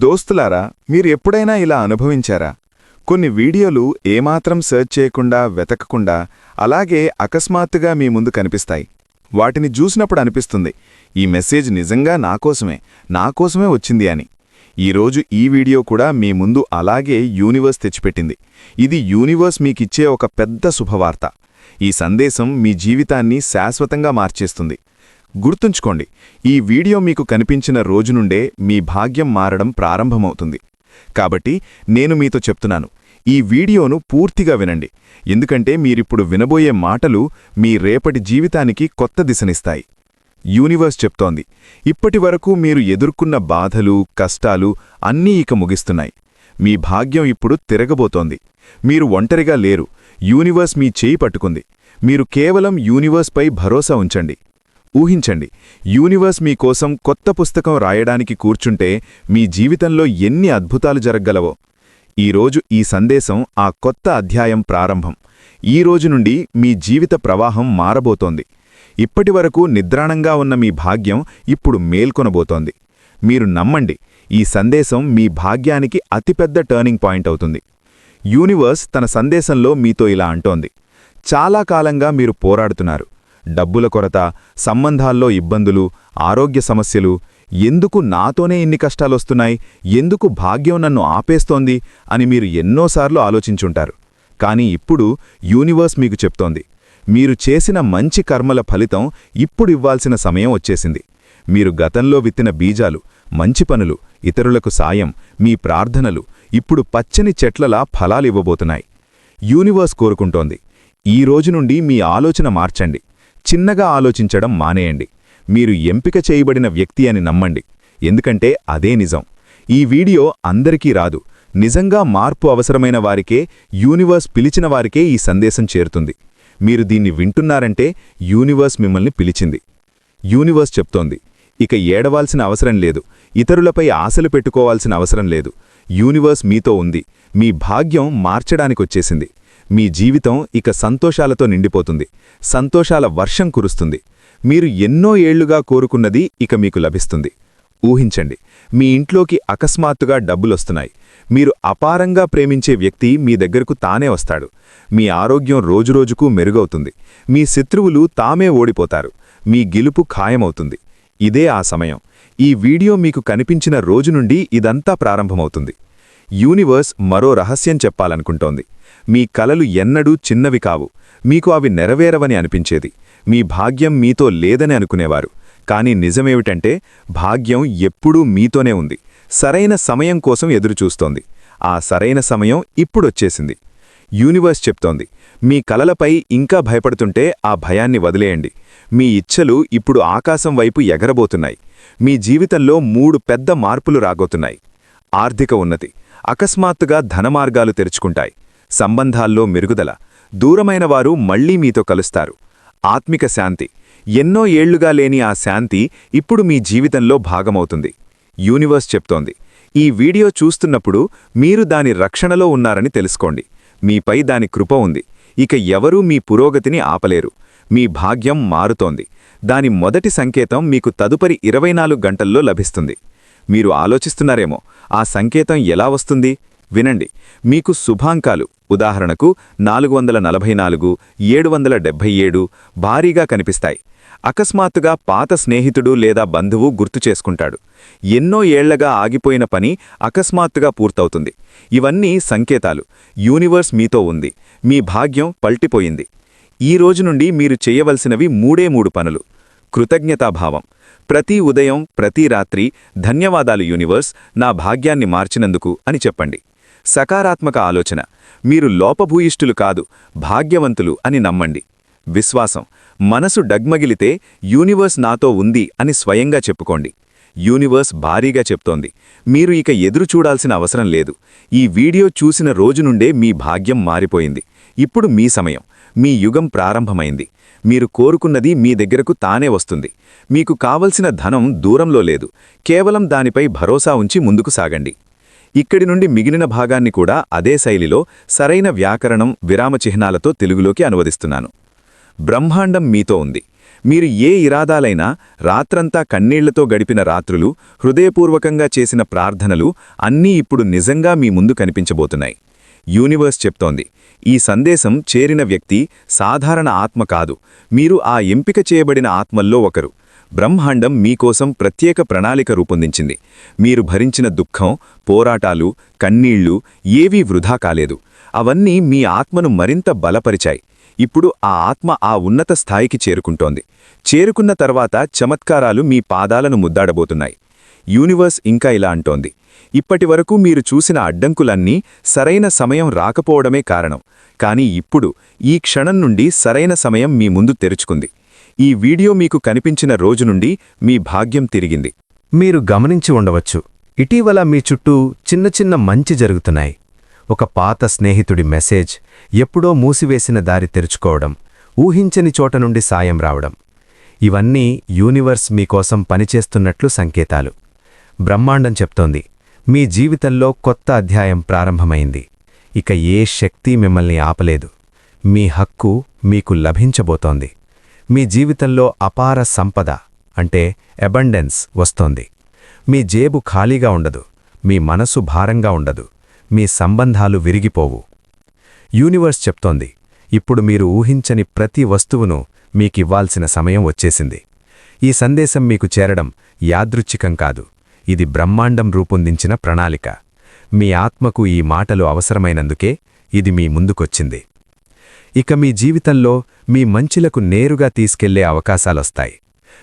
దోస్తులారా మీరు ఎప్పుడైనా ఇలా అనుభవించారా? కొన్ని వీడియోలు ఏమాత్రం సెర్చ్ చేయకుండా వెతకకుండా అలాగే అకస్మాత్తుగా మీ ముందు కనిపిస్తాయి. వాటిని చూసినప్పుడు అనిపిస్తుంది ఈ మెసేజ్ నిజంగా నాకోసమే నాకోసమే వచ్చింది అని. ఈరోజు ఈ వీడియో కూడా మీ ముందు అలాగే యూనివర్స్ తెచ్చిపెట్టింది. ఇది యూనివర్స్ మీకిచ్చే ఒక పెద్ద శుభవార్త. ఈ సందేశం మీ జీవితాన్ని శాశ్వతంగా మార్చేస్తుంది. గుర్తుంచుకోండి ఈ వీడియో మీకు కనిపించిన రోజు నుండే మీ భాగ్యం మారడం ప్రారంభమవుతుంది. కాబట్టి నేను మీతో చెప్తున్నాను ఈ వీడియోను పూర్తిగా వినండి. ఎందుకంటే మీరిప్పుడు వినబోయే మాటలు మీ రేపటి జీవితానికి కొత్త దిశనిస్తాయి. యూనివర్స్ చెప్తోంది ఇప్పటివరకు మీరు ఎదుర్కొన్న బాధలు కష్టాలు అన్నీ ఇక ముగిస్తున్నాయి. మీ భాగ్యం ఇప్పుడు తిరగబోతోంది. మీరు ఒంటరిగా లేరు యూనివర్స్ మీ చేయి పట్టుకుంది. మీరు కేవలం యూనివర్స్పై భరోసా ఉంచండి. ఊహించండి. యూనివర్స్ మీకోసం కొత్త పుస్తకం రాయడానికి కూర్చుంటే మీ జీవితంలో ఎన్ని అద్భుతాలు జరగగలవో. ఈరోజు ఈ సందేశం ఆ కొత్త అధ్యాయం ప్రారంభం. ఈ రోజు నుండి మీ జీవిత ప్రవాహం మారబోతోంది. ఇప్పటివరకు నిద్రాణంగా ఉన్న మీ భాగ్యం ఇప్పుడు మేల్కొనబోతోంది. మీరు నమ్మండి ఈ సందేశం మీ భాగ్యానికి అతిపెద్ద టర్నింగ్ పాయింట్ అవుతుంది. యూనివర్స్ తన సందేశంలో మీతో ఇలా అంటోంది. చాలా కాలంగా మీరు పోరాడుతున్నారు. డబ్బుల కొరత సంబంధాల్లో ఇబ్బందులు ఆరోగ్య సమస్యలు ఎందుకు నాతోనే ఇన్ని కష్టాలొస్తున్నాయి ఎందుకు భాగ్యం నన్ను ఆపేస్తోంది అని మీరు ఎన్నోసార్లు ఆలోచించుంటారు. కానీ ఇప్పుడు యూనివర్స్ మీకు చెప్తోంది మీరు చేసిన మంచి కర్మల ఫలితం ఇప్పుడు ఇవ్వాల్సిన సమయం వచ్చేసింది. మీరు గతంలో విత్తిన బీజాలు మంచి పనులు ఇతరులకు సాయం మీ ప్రార్థనలు ఇప్పుడు పచ్చని చెట్లలా ఫలాలివ్వబోతున్నాయి యూనివర్స్ కోరుకుంటోంది ఈ రోజు నుండి మీ ఆలోచన మార్చండి. చిన్నగా ఆలోచించడం మానేయండి. మీరు ఎంపిక చేయబడిన వ్యక్తి అని నమ్మండి. ఎందుకంటే అదే నిజం. ఈ వీడియో అందరికీ రాదు. నిజంగా మార్పు అవసరమైన వారికే యూనివర్స్ పిలిచిన వారికే ఈ సందేశం చేరుతుంది. మీరు దీన్ని వింటున్నారంటే యూనివర్స్ మిమ్మల్ని పిలిచింది. యూనివర్స్ చెప్తోంది. ఇక ఏడవాల్సిన అవసరం లేదు. ఇతరులపై ఆశలు పెట్టుకోవాల్సిన అవసరం లేదు. యూనివర్స్ మీతో ఉంది. మీ భాగ్యం మార్చడానికొచ్చేసింది. మీ జీవితం ఇక సంతోషాలతో నిండిపోతుంది. సంతోషాల వర్షం కురుస్తుంది. మీరు ఎన్నో ఏళ్ళుగా కోరుకున్నది ఇక మీకు లభిస్తుంది. ఊహించండి మీ ఇంట్లోకి అకస్మాత్తుగా డబ్బులొస్తున్నాయి. మీరు అపారంగా ప్రేమించే వ్యక్తి మీ దగ్గరకు తానే వస్తాడు. మీ ఆరోగ్యం రోజురోజుకు మెరుగవుతుంది. మీ శత్రువులు తామే ఓడిపోతారు. మీ గెలుపు ఖాయమవుతుంది. ఇదే ఆ సమయం. ఈ వీడియో మీకు కనిపించిన రోజు నుండి ఇదంతా ప్రారంభమవుతుంది. యూనివర్స్ మరో రహస్యం చెప్పాలనుకుంటోంది. మీ కలలు ఎన్నడూ చిన్నవి కావు. మీకు అవి నెరవేరవని అనిపించేది. మీ భాగ్యం మీతో లేదని అనుకునేవారు. కానీ నిజమేమిటంటే భాగ్యం ఎప్పుడూ మీతోనే ఉంది. సరైన సమయం కోసం ఎదురుచూస్తోంది. ఆ సరైన సమయం ఇప్పుడొచ్చేసింది. యూనివర్స్ చెప్తోంది మీ కలలపై ఇంకా భయపడుతుంటే ఆ భయాన్ని వదిలేయండి. మీ ఇచ్ఛలు ఇప్పుడు ఆకాశం వైపు ఎగరబోతున్నాయి. మీ జీవితంలో మూడు పెద్ద మార్పులు రాగోతున్నాయి. ఆర్థిక ఉన్నతి అకస్మాత్తుగా ధనమార్గాలు తెరుచుకుంటాయి. సంబంధాల్లో మెరుగుదల. దూరమైన వారు మళ్ళీ మీతో కలుస్తారు. ఆత్మిక శాంతి. ఎన్నో ఏళ్ళుగా లేని ఆ శాంతి ఇప్పుడు మీ జీవితంలో భాగమవుతుంది. యూనివర్స్ చెప్తోంది. ఈ వీడియో చూస్తున్నప్పుడు మీరు దాని రక్షణలో ఉన్నారని తెలుసుకోండి. మీపై దాని కృప ఉంది. ఇక ఎవరూ మీ పురోగతిని ఆపలేరు. మీ భాగ్యం మారుతోంది. దాని మొదటి సంకేతం మీకు తదుపరి ఇరవై గంటల్లో లభిస్తుంది. మీరు ఆలోచిస్తున్నారేమో. ఆ సంకేతం ఎలా వస్తుంది? వినండి. మీకు శుభాంకాలు. ఉదాహరణకు నాలుగు వందల నలభై నాలుగు ఏడు వందల డెబ్భై ఏడు భారీగా కనిపిస్తాయి. అకస్మాత్తుగా పాత స్నేహితుడు లేదా బంధువు గుర్తు చేసుకుంటాడు. ఎన్నో ఏళ్ళగా ఆగిపోయిన పని అకస్మాత్తుగా పూర్తవుతుంది. ఇవన్నీ సంకేతాలు. యూనివర్స్ మీతో ఉంది. మీ భాగ్యం పల్టిపోయింది. ఈ రోజు నుండి మీరు చేయవలసినవి మూడే మూడు పనులు. కృతజ్ఞతాభావం. ప్రతి ఉదయం ప్రతి రాత్రి ధన్యవాదాలు యూనివర్స్ నా భాగ్యాన్ని మార్చినందుకు అని చెప్పండి. సకారాత్మక ఆలోచన. మీరు లోపభూయిష్ఠులు కాదు భాగ్యవంతులు అని నమ్మండి. విశ్వాసం. మనసు డగ్మగిలితే యూనివర్స్ నాతో ఉంది అని స్వయంగా చెప్పుకోండి. యూనివర్స్ భారీగా చెప్తోంది. మీరు ఇక ఎదురు చూడాల్సిన అవసరం లేదు. ఈ వీడియో చూసిన రోజు నుండే మీ భాగ్యం మారిపోయింది. ఇప్పుడు మీ సమయం. మీ యుగం ప్రారంభమైంది. మీరు కోరుకున్నది మీ దగ్గరకు తానే వస్తుంది. మీకు కావలసిన ధనం దూరంలో లేదు. కేవలం దానిపై భరోసా ఉంచి ముందుకు సాగండి. ఇక్కడి నుండి మిగిలిన భాగాన్ని కూడా అదే శైలిలో సరైన వ్యాకరణం విరామచిహ్నాలతో తెలుగులోకి అనువదిస్తున్నాను. బ్రహ్మాండం మీతో ఉంది. మీరు ఏ ఇరాదాలైనా రాత్రంతా కన్నీళ్ళతో గడిపిన రాత్రులు హృదయపూర్వకంగా చేసిన ప్రార్థనలు అన్నీ ఇప్పుడు నిజంగా మీ ముందు కనిపించబోతున్నాయి. యూనివర్స్ చెప్తోంది. ఈ సందేశం చేరిన వ్యక్తి సాధారణ ఆత్మ కాదు. మీరు ఆ ఎంపిక చేయబడిన ఆత్మల్లో ఒకరు. బ్రహ్మాండం మీకోసం ప్రత్యేక ప్రణాళిక రూపొందించింది. మీరు భరించిన దుఃఖం పోరాటాలు కన్నీళ్ళు ఏవీ వృధా కాలేదు. అవన్నీ మీ ఆత్మను మరింత బలపరిచాయి. ఇప్పుడు ఆ ఆత్మ ఆ ఉన్నత స్థాయికి చేరుకుంటోంది. చేరుకున్న తర్వాత చమత్కారాలు మీ పాదాలను ముద్దాడబోతున్నాయి. యూనివర్స్ ఇంకా ఇలా అంటోంది. ఇప్పటివరకు మీరు చూసిన అడ్డంకులన్నీ సరైన సమయం రాకపోవడమే కారణం. కానీ ఇప్పుడు ఈ క్షణం నుండి సరైన సమయం మీ ముందు తెరుచుకుంది. ఈ వీడియో మీకు కనిపించిన రోజు నుండి మీ భాగ్యం తిరిగింది. మీరు గమనించి ఉండవచ్చు. ఇటీవల మీ చుట్టూ చిన్న చిన్న మంచి జరుగుతున్నాయి. ఒక పాత స్నేహితుడి మెసేజ్ ఎప్పుడో మూసివేసిన దారి తెరుచుకోవడం ఊహించని చోట నుండి సాయం రావడం. ఇవన్నీ యూనివర్స్ మీకోసం పనిచేస్తున్నట్లు సంకేతాలు. బ్రహ్మాండం చెప్తోంది. మీ జీవితంలో కొత్త అధ్యాయం ప్రారంభమైంది. ఇక ఏ శక్తి మిమ్మల్ని ఆపలేదు. మీ హక్కు మీకు లభించబోతోంది. మీ జీవితంలో అపార సంపద అంటే అబండెన్స్ వస్తోంది. మీ జేబు ఖాళీగా ఉండదు. మీ మనసు భారంగా ఉండదు. మీ సంబంధాలు విరిగిపోవు. యూనివర్స్ చెప్తోంది ఇప్పుడు మీరు ఊహించని ప్రతి వస్తువును మీకివ్వాల్సిన సమయం వచ్చేసింది. ఈ సందేశం మీకు చేరడం యాదృచ్ఛికం కాదు. ఇది బ్రహ్మాండం రూపొందించిన ప్రణాళిక. మీ ఆత్మకు ఈ మాటలు అవసరమైనందుకే ఇది మీ ముందుకొచ్చింది. ఇక మీ జీవితంలో మీ మంచిలకు నేరుగా తీసుకెళ్ళే అవకాశాలొస్తాయి.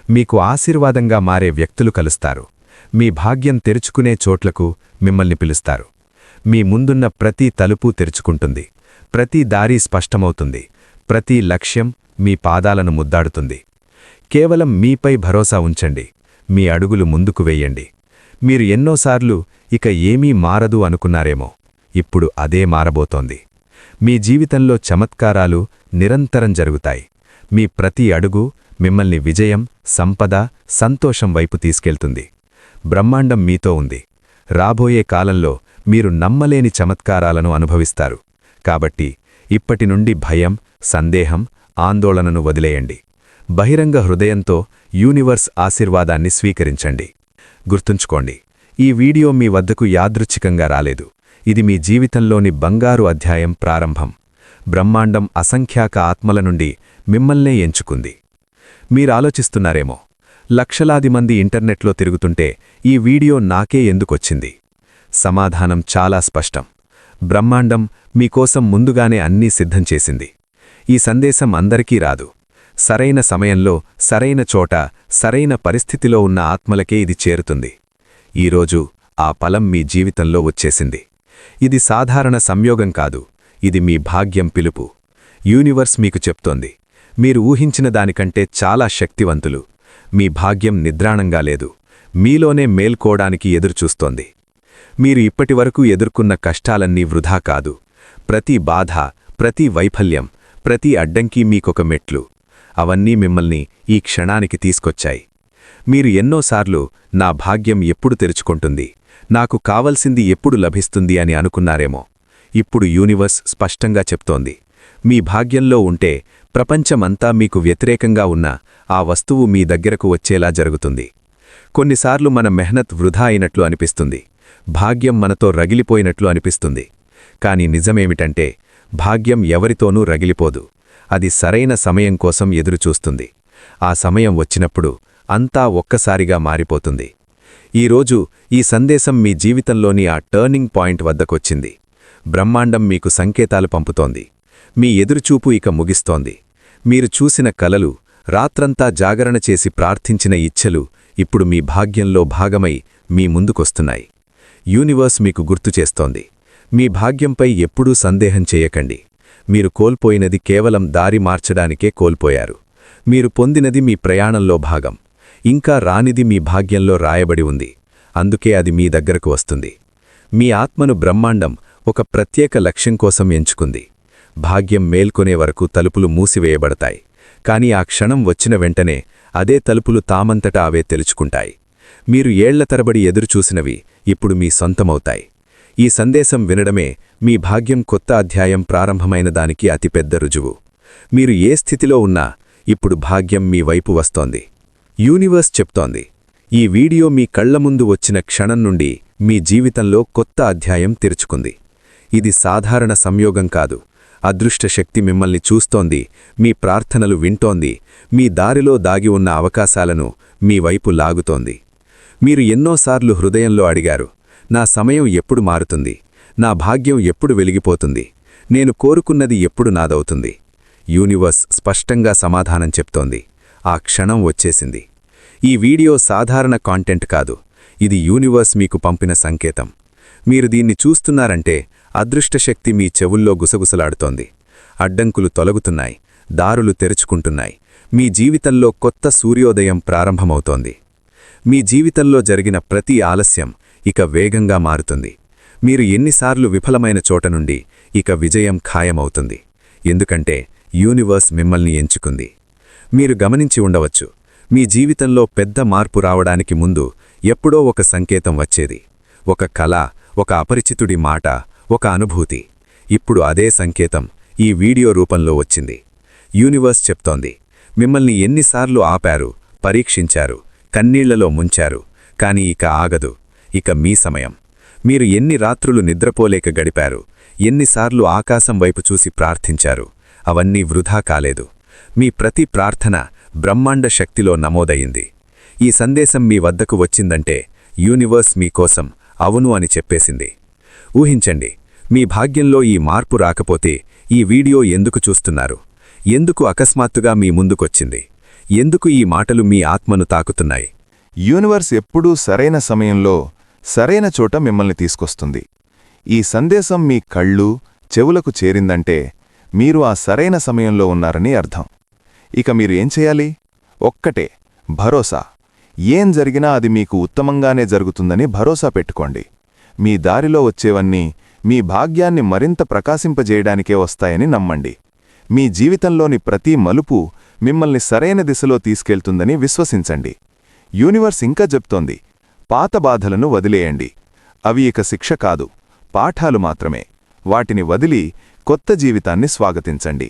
మీకు ఆశీర్వాదంగా మారే వ్యక్తులు కలుస్తారు. మీ భాగ్యం తెరుచుకునే చోట్లకు మిమ్మల్ని పిలుస్తారు. మీ ముందున్న ప్రతి తలుపు తెరుచుకుంటుంది. ప్రతి దారి స్పష్టమవుతుంది. ప్రతి లక్ష్యం మీ పాదాలను ముద్దాడుతుంది. కేవలం మీపై భరోసా ఉంచండి. మీ అడుగులు ముందుకు వెయ్యండి మీరు ఎన్నోసార్లు ఇక ఏమీ మారదు అనుకున్నారేమో. ఇప్పుడు అదే మారబోతోంది. మీ జీవితంలో చమత్కారాలు నిరంతరం జరుగుతాయి. మీ ప్రతి అడుగు మిమ్మల్ని విజయం సంపద సంతోషం వైపు తీసుకెళ్తుంది. బ్రహ్మాండం మీతో ఉంది. రాబోయే కాలంలో మీరు నమ్మలేని చమత్కారాలను అనుభవిస్తారు. కాబట్టి ఇప్పటి నుండి భయం సందేహం ఆందోళనను వదిలేయండి. బహిరంగ హృదయంతో యూనివర్స్ ఆశీర్వాదాన్ని స్వీకరించండి. గుర్తుంచుకోండి ఈ వీడియో మీ వద్దకు యాదృచ్ఛికంగా రాలేదు. ఇది మీ జీవితంలోని బంగారు అధ్యాయం ప్రారంభం. బ్రహ్మాండం అసంఖ్యాక ఆత్మల నుండి మిమ్మల్నే ఎంచుకుంది. మీరాలోచిస్తున్నారేమో లక్షలాది మంది ఇంటర్నెట్లో తిరుగుతుంటే ఈ వీడియో నాకే ఎందుకొచ్చింది? సమాధానం చాలా స్పష్టం. బ్రహ్మాండం మీకోసం ముందుగానే అన్నీ సిద్ధం చేసింది. ఈ సందేశం అందరికీ రాదు. సరైన సమయంలో సరైన చోట సరైన పరిస్థితిలో ఉన్న ఆత్మలకే ఇది చేరుతుంది. ఈరోజు ఆ ఫలం మీ జీవితంలో వచ్చేసింది. ఇది సాధారణ సంయోగం కాదు ఇది మీ భాగ్యం పిలుపు. యూనివర్స్ మీకు చెప్తోంది మీరు ఊహించిన దానికంటే చాలా శక్తివంతులు. మీ భాగ్యం నిద్రాణంగా లేదు మీలోనే మేల్కోడానికి ఎదురుచూస్తోంది. మీరు ఇప్పటివరకు ఎదుర్కొన్న కష్టాలన్నీ వృధా కాదు. ప్రతి బాధ ప్రతి వైఫల్యం ప్రతి అడ్డంకి మీకొక మెట్లు. అవన్నీ మిమ్మల్ని ఈ క్షణానికి తీసుకొచ్చాయి. మీరు ఎన్నోసార్లు నా భాగ్యం ఎప్పుడు తెరుచుకుంటుంది నాకు కావలసింది ఎప్పుడు లభిస్తుంది అని అనుకున్నారేమో. ఇప్పుడు యూనివర్స్ స్పష్టంగా చెప్తోంది మీ భాగ్యంలో ఉంటే ప్రపంచమంతా మీకు వ్యతిరేకంగా ఉన్న ఆ వస్తువు మీ దగ్గరకు వచ్చేలా జరుగుతుంది. కొన్నిసార్లు మన మెహనత్ వృధా అయినట్లు అనిపిస్తుంది భాగ్యం మనతో రగిలిపోయినట్లు అనిపిస్తుంది. కాని నిజమేమిటంటే భాగ్యం ఎవరితోనూ రగిలిపోదు. అది సరైన సమయం కోసం ఎదురుచూస్తుంది. ఆ సమయం వచ్చినప్పుడు అంతా ఒక్కసారిగా మారిపోతుంది. ఈరోజు ఈ సందేశం మీ జీవితంలోని ఆ టర్నింగ్ పాయింట్ వద్దకొచ్చింది. బ్రహ్మాండం మీకు సంకేతాలు పంపుతోంది. మీ ఎదురుచూపు ఇక ముగిస్తోంది. మీరు చూసిన కలలు రాత్రంతా జాగరణ చేసి ప్రార్థించిన ఇచ్ఛలు ఇప్పుడు మీ భాగ్యంలో భాగమై మీ ముందుకొస్తున్నాయి. యూనివర్స్ మీకు గుర్తు చేస్తోంది. మీ భాగ్యంపై ఎప్పుడూ సందేహం చేయకండి. మీరు కోల్పోయినది కేవలం దారి మార్చడానికే కోల్పోయారు. మీరు పొందినది మీ ప్రయాణంలో భాగం. ఇంకా రానిది మీ భాగ్యంలో రాయబడి ఉంది. అందుకే అది మీ దగ్గరకు వస్తుంది. మీ ఆత్మను బ్రహ్మాండం ఒక ప్రత్యేక లక్ష్యం కోసం ఎంచుకుంది. భాగ్యం మేల్కొనే వరకు తలుపులు మూసివేయబడతాయి. కాని ఆ క్షణం వచ్చిన వెంటనే అదే తలుపులు తామంతటా అవే తెలుచుకుంటాయి. మీరు ఏళ్ళ తరబడి ఎదురుచూసినవి ఇప్పుడు మీ సొంతమవుతాయి. ఈ సందేశం వినడమే మీ భాగ్యం కొత్త అధ్యాయం ప్రారంభమైన దానికి అతిపెద్ద రుజువు. మీరు ఏ స్థితిలో ఉన్నా ఇప్పుడు భాగ్యం మీ వైపు వస్తోంది. యూనివర్స్ చెప్తోంది ఈ వీడియో మీ కళ్ళ ముందు వచ్చిన క్షణం నుండి మీ జీవితంలో కొత్త అధ్యాయం తెరుచుకుంది. ఇది సాధారణ సంయోగం కాదు అదృష్టశక్తి మిమ్మల్ని చూస్తోంది మీ ప్రార్థనలు వింటోంది మీ దారిలో దాగి ఉన్న అవకాశాలను మీ వైపు లాగుతోంది. మీరు ఎన్నోసార్లు హృదయంలో అడిగారు నా సమయం ఎప్పుడు మారుతుంది? నా భాగ్యం ఎప్పుడు వెలిగిపోతుంది? నేను కోరుకున్నది ఎప్పుడు నాదవుతుంది? యూనివర్స్ స్పష్టంగా సమాధానం చెప్తోంది. ఆ క్షణం వచ్చేసింది. ఈ వీడియో సాధారణ కాంటెంట్ కాదు. ఇది యూనివర్స్ మీకు పంపిన సంకేతం. మీరు దీన్ని చూస్తున్నారంటే అదృష్టశక్తి మీ చెవుల్లో గుసగుసలాడుతోంది. అడ్డంకులు తొలగుతున్నాయి. దారులు తెరుచుకుంటున్నాయి. మీ జీవితంలో కొత్త సూర్యోదయం ప్రారంభమవుతోంది. మీ జీవితంలో జరిగిన ప్రతి ఆలస్యం ఇక వేగంగా మారుతుంది. మీరు ఎన్నిసార్లు విఫలమైన చోట నుండి ఇక విజయం ఖాయమవుతుంది. ఎందుకంటే యూనివర్స్ మిమ్మల్ని ఎంచుకుంది. మీరు గమనించి ఉండవచ్చు. మీ జీవితంలో పెద్ద మార్పు రావడానికి ముందు ఎప్పుడో ఒక సంకేతం వచ్చేది. ఒక కళ ఒక అపరిచితుడి మాట ఒక అనుభూతి. ఇప్పుడు అదే సంకేతం ఈ వీడియో రూపంలో వచ్చింది. యూనివర్స్ చెప్తోంది. మిమ్మల్ని ఎన్నిసార్లు ఆపారు పరీక్షించారు కన్నీళ్ళలో ముంచారు కాని ఇక ఆగదు. ఇక మీ సమయం. మీరు ఎన్ని రాత్రులు నిద్రపోలేక గడిపారు? ఎన్నిసార్లు ఆకాశం వైపు చూసి ప్రార్థించారు? అవన్నీ వృధా కాలేదు. మీ ప్రతి ప్రార్థన బ్రహ్మాండ శక్తిలో నమోదయింది. ఈ సందేశం మీ వద్దకు వచ్చిందంటే యూనివర్స్ మీకోసం అవును అని చెప్పేసింది. ఊహించండి మీ భాగ్యంలో ఈ మార్పు రాకపోతే ఈ వీడియో ఎందుకు చూస్తున్నారు? ఎందుకు అకస్మాత్తుగా మీ ముందుకొచ్చింది? ఎందుకు ఈ మాటలు మీ ఆత్మను తాకుతున్నాయి? యూనివర్స్ ఎప్పుడూ సరైన సమయంలో సరైన చోట మిమ్మల్ని తీసుకొస్తుంది. ఈ సందేశం మీ కళ్ళు చెవులకు చేరిందంటే మీరు ఆ సరైన సమయంలో ఉన్నారని అర్థం. ఇక మీరు ఏం చేయాలి? ఒక్కటే భరోసా. ఏం జరిగినా అది మీకు ఉత్తమంగానే జరుగుతుందని భరోసా పెట్టుకోండి. మీ దారిలో వచ్చేవన్నీ మీ భాగ్యాన్ని మరింత ప్రకాశింపజేయడానికే వస్తాయని నమ్మండి. మీ జీవితంలోని ప్రతి మలుపు మిమ్మల్ని సరైన దిశలో తీసుకెళ్తుందని విశ్వసించండి. యూనివర్స్ ఇంకా చెప్తోంది పాత బాధలను వదిలేయండి. అవి ఇక శిక్ష కాదు పాఠాలు మాత్రమే. వాటిని వదిలి కొత్త జీవితాన్ని స్వాగతించండి.